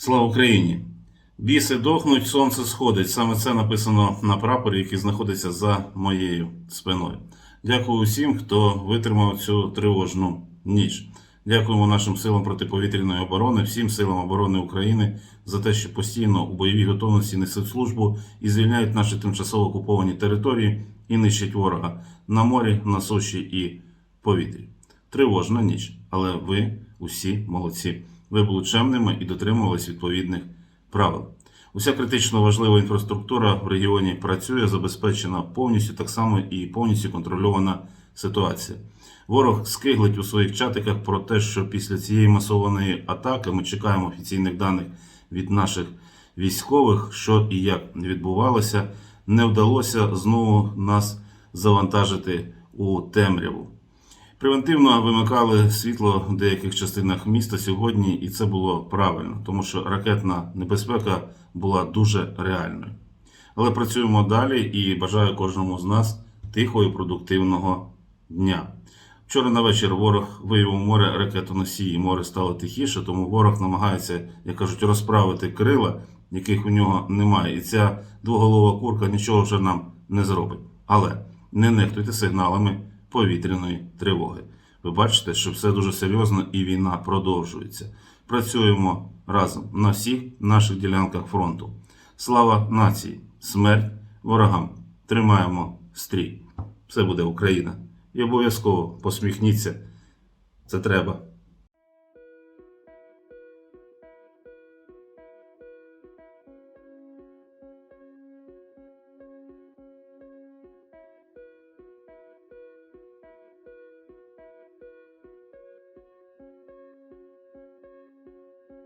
Слава Україні! Біси дохнуть, сонце сходить. Саме це написано на прапорі, який знаходиться за моєю спиною. Дякую усім, хто витримав цю тривожну ніч. Дякуємо нашим силам протиповітряної оборони, всім силам оборони України за те, що постійно у бойовій готовності несуть службу і звільняють наші тимчасово окуповані території і нищать ворога на морі, на суші і повітрі. Тривожна ніч, але ви усі молодці. Ви були чемними і дотримувались відповідних правил. Уся критично важлива інфраструктура в регіоні працює, забезпечена повністю так само і повністю контрольована ситуація. Ворог скиглить у своїх чатиках про те, що після цієї масованої атаки ми чекаємо офіційних даних від наших військових, що і як відбувалося. Не вдалося знову нас завантажити у темряву. Превентивно вимикали світло в деяких частинах міста сьогодні, і це було правильно, тому що ракетна небезпека була дуже реальною. Але працюємо далі і бажаю кожному з нас тихого і продуктивного дня. Вчора на вечір ворог виявив море ракетоносії. Море стало тихіше, тому ворог намагається, як кажуть, розправити крила, яких у нього немає. І ця двоголова курка нічого вже нам не зробить. Але не нехтуйте сигналами повітряної тривоги. Ви бачите, що все дуже серйозно і війна продовжується. Працюємо разом на всіх наших ділянках фронту. Слава нації, смерть ворогам. Тримаємо стрій. Все буде Україна. І обов'язково посміхніться. Це треба.